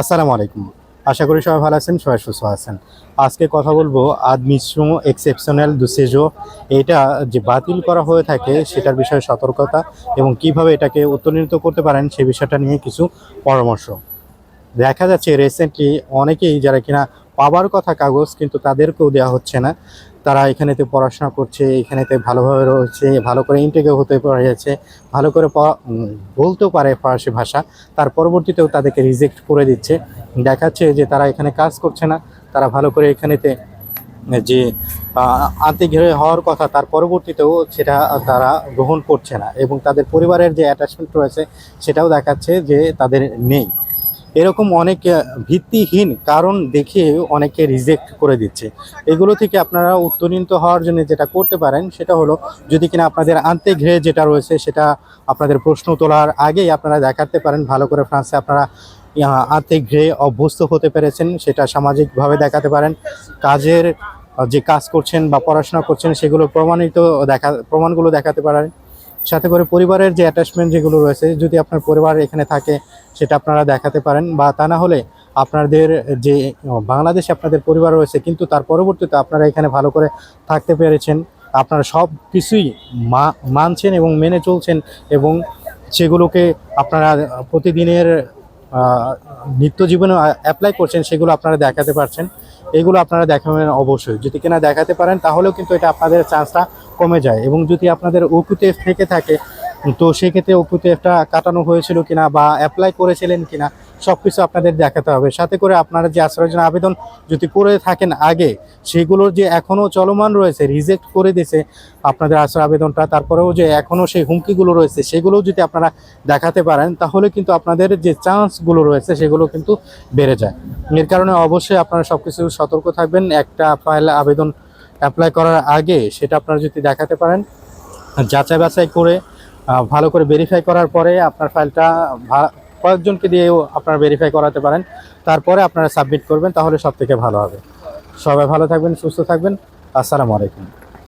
আসসালামু আলাইকুম। আশা করি সবাই ভালো আছেন, সবাই সুস্থ আছেন। আজকে কথা বলব আদমিশ্রম এক্সেপশনাল দুসেজো। এটা যে বাতিল করা হয়ে থাকে, সেটার বিষয়ে সতর্কতা এবং কীভাবে এটাকে উত্তোলনিত করতে পারেন, সে বিষয়টা নিয়ে কিছু পরামর্শ। দেখা যাচ্ছে রিসেন্টলি অনেকেই যারা কিনা পাবার কথা কাগজ, কিন্তু তাদেরকেও দেওয়া হচ্ছে না। তারা এখানেতে পড়াশোনা করছে, এখানেতে ভালোভাবে রয়েছে, ভালো করে ইন্টেকেও হতে পেরেছে ভালো করে বলতেও পারে ফরাসি ভাষা, তার পরবর্তীতেও তাদেরকে রিজেক্ট করে দিচ্ছে। দেখাচ্ছে যে তারা এখানে কাজ করছে না, তারা ভালো করে এখানেতে, যে আত্মীয় হওয়ার কথা, তার পরবর্তীতেও সেটা তারা গ্রহণ করছে না এবং তাদের পরিবারের যে অ্যাটাচমেন্ট রয়েছে, সেটাও দেখাচ্ছে যে তাদের নেই। এরকম অনেক ভিত্তিহীন কারণ দেখিয়ে অনেকে রিজেক্ট করে দিচ্ছে। এগুলো থেকে আপনারা উত্তোলিত হওয়ার জন্য যেটা করতে পারেন, সেটা হলো যদি কিনা আপনাদের আনতে আন্তেঘ্রে যেটা রয়েছে, সেটা আপনাদের প্রশ্ন তোলার আগেই আপনারা দেখাতে পারেন। ভালো করে ফ্রান্সে আপনারা আন্তেঘ্রে অভ্যস্ত হতে পেরেছেন, সেটা সামাজিকভাবে দেখাতে পারেন। কাজের যে কাজ করছেন বা পড়াশোনা করছেন, সেগুলো প্রমাণিত দেখা, প্রমাণগুলো দেখাতে পারেন। সাথে করে পরিবারের যে অ্যাটাচমেন্ট যেগুলো রয়েছে, যদি আপনার পরিবার এখানে থাকে, সেটা আপনারা দেখাতে পারেন বা তা না হলে আপনাদের যে বাংলাদেশে আপনাদের পরিবার রয়েছে, কিন্তু তার পরবর্তীতে আপনারা এখানে ভালো করে থাকতে পেরেছেন। আপনারা সব কিছুই মানছেন এবং মেনে চলছেন এবং সেগুলোকে আপনারা প্রতিদিনের নিত্য জীবনে অ্যাপ্লাই করছেন, সেগুলো আপনারা দেখাতে পারছেন। এগুলো আপনারা দেখাবেন অবশ্যই। যদি কিনা দেখাতে পারেন, তাহলেও কিন্তু এটা আপনাদের চান্সটা কমে যায়। এবং যদি আপনাদের উকুতে থেকে থাকে তো সেক্ষেত্রে ওকুতেফটা কাটানো হয়েছিল কিনা বা অ্যাপ্লাই করেছিলেন কিনা সব কিছু আপনাদের দেখাতে হবে। সাথে করে আপনারা যে আশ্রয়ের জন্য আবেদন যদি করে থাকেন আগে, সেগুলোর যে এখনও চলমান রয়েছে রিজেক্ট করে দিয়েছে আপনাদের আশ্রয় আবেদনটা, তারপরেও যে এখনও সেই হুমকিগুলো রয়েছে, সেগুলোও যদি আপনারা দেখাতে পারেন, তাহলে কিন্তু আপনাদের যে চান্সগুলো রয়েছে, সেগুলো কিন্তু বেড়ে যায়। এর কারণে অবশ্যই আপনারা সব কিছু সতর্ক থাকবেন। একটা ফাইল আবেদন অ্যাপ্লাই করার আগে, সেটা আপনারা যদি দেখাতে পারেন যাচাই বাছাই করে ভালো করে ভেরিফাই করার পরে আপনার ফাইলটা কয়েকজনকে দিয়েও আপনার ভেরিফাই করাতে পারেন। তারপরে আপনারা সাবমিট করবেন, তাহলে সব থেকে ভালো হবে। সবাই ভালো থাকবেন, সুস্থ থাকবেন। আসসালামু আলাইকুম।